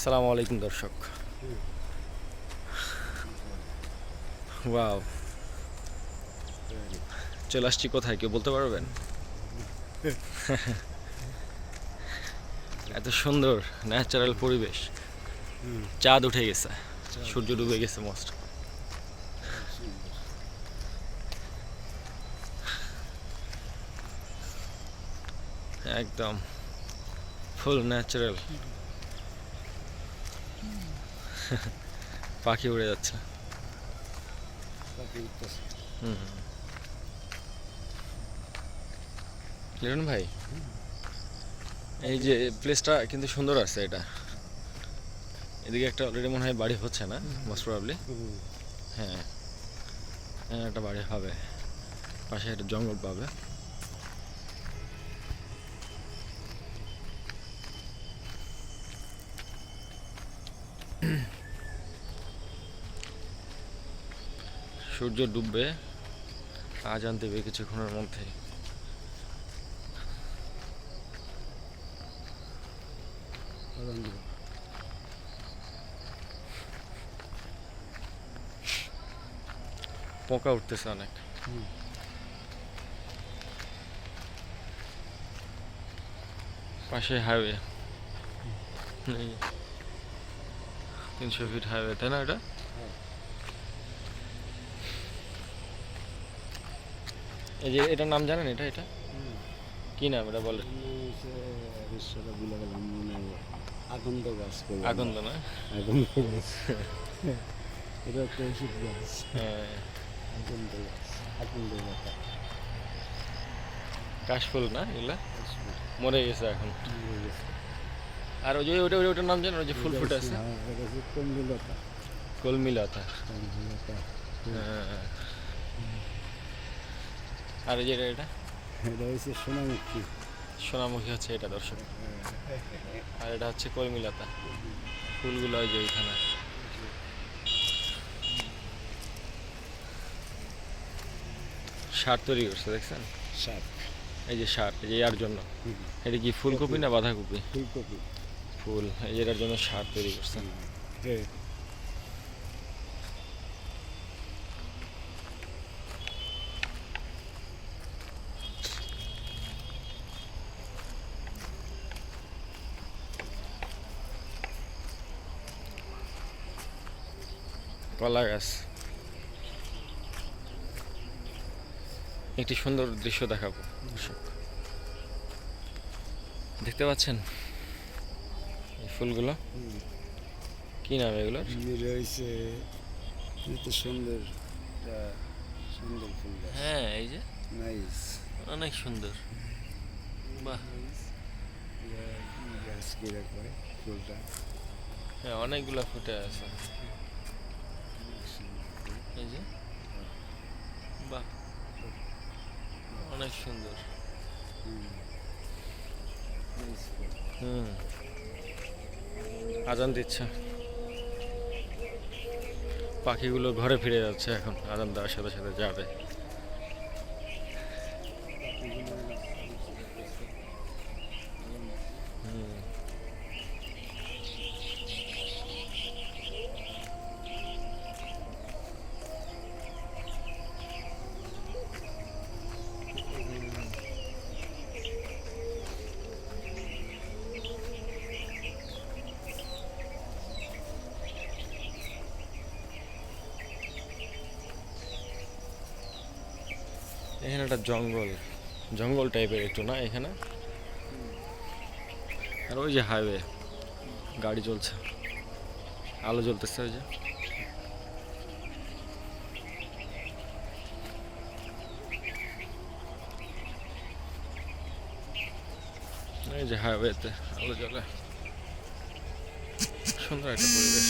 আসসালামু আলাইকুম, দর্শক। ওয়াও। চলে আসছি কোথায়? কেউ বলতে পারবেন? এত সুন্দর ন্যাচারাল পরিবেশ। চাঁদ উঠে গেছে। সূর্য ডুবে গেছে মস্ত একদম ফুল ন্যাচারাল পাখি উড়ে যাচ্ছে। হুম লিটন ভাই এই যে প্লেসটা কিন্তু সুন্দর আছে এটা। এদিকে একটা অলরেডি মনে হয় বাড়ি হচ্ছে না মোস্ট প্রবাবলি হ্যাঁ হ্যাঁ একটা বাড়ি হবে। পাশে একটা জঙ্গল পাবে। সূর্য ডুববে আজান দেবে কিছুক্ষণের মধ্যে। পোকা উঠতেছে অনেক। পাশে হাইওয়ে তিনশো ফিট হাইওয়ে তাই না এটা? এই যে এটার নাম জানেন এটা এটা? কি নাম এটা বলেন? আগন্দ গাছ। আগন্দ না? আগন্দ গাছ। এটা একটা ওষুধ গাছ। আগন্দ গাছ আগন্দ কাশফুল না এগুলা? মরে গেছে এখন। আর ওই যে ওটা ওটা- ওটার নাম জানেন? ওই যে ফুল ফুটে আছে? হ্যাঁ, এটা হচ্ছে কন্দুলতা কলমি লতা। কন্দুলতা হ্যাঁ। আর এই যে এটা এটা? হচ্ছে সোনামুখী। সোনামুখী হচ্ছে এটা দর্শক। আর এটা হচ্ছে কলমি লতা ফুলগুলো ওই যে ওইখানে। সার তৈরি করছে দেখছেন? শাক এই যে সার এই যে এর জন্য। এটা কি ফুলকপি না বাঁধাকপি? ফুলকপি। ফুল এই যে এটার জন্য সার তৈরি করছেন হ্যাঁ কলা গাছ একটি সুন্দর দৃশ্য দেখাবো দর্শক। দেখতে পাচ্ছেন? এই ফুলগুলো? কি নাম হচ্ছে এত সুন্দর সুন্দর ফুল হ্যাঁ এই যে। নাইস অনেক সুন্দর। বাহ। গাছ ফুলটা? হ্যাঁ অনেকগুলো ফুটে আছে। এই যে। বাহ। অনেক সুন্দর। হুম। আজান দিচ্ছে। পাখিগুলো ঘরে ফিরে যাচ্ছে এখন। আজান দেওয়ার সাথে সাথে যাবে। এখানে একটা জঙ্গল জঙ্গল টাইপের একটু না এখানে? আর ওই যে হাইওয়ে গাড়ি চলছে। আলো জ্বলতেছে ওই যে। এই যে হাইওয়েতে আলো জ্বলে। সুন্দর একটা পরিবেশ।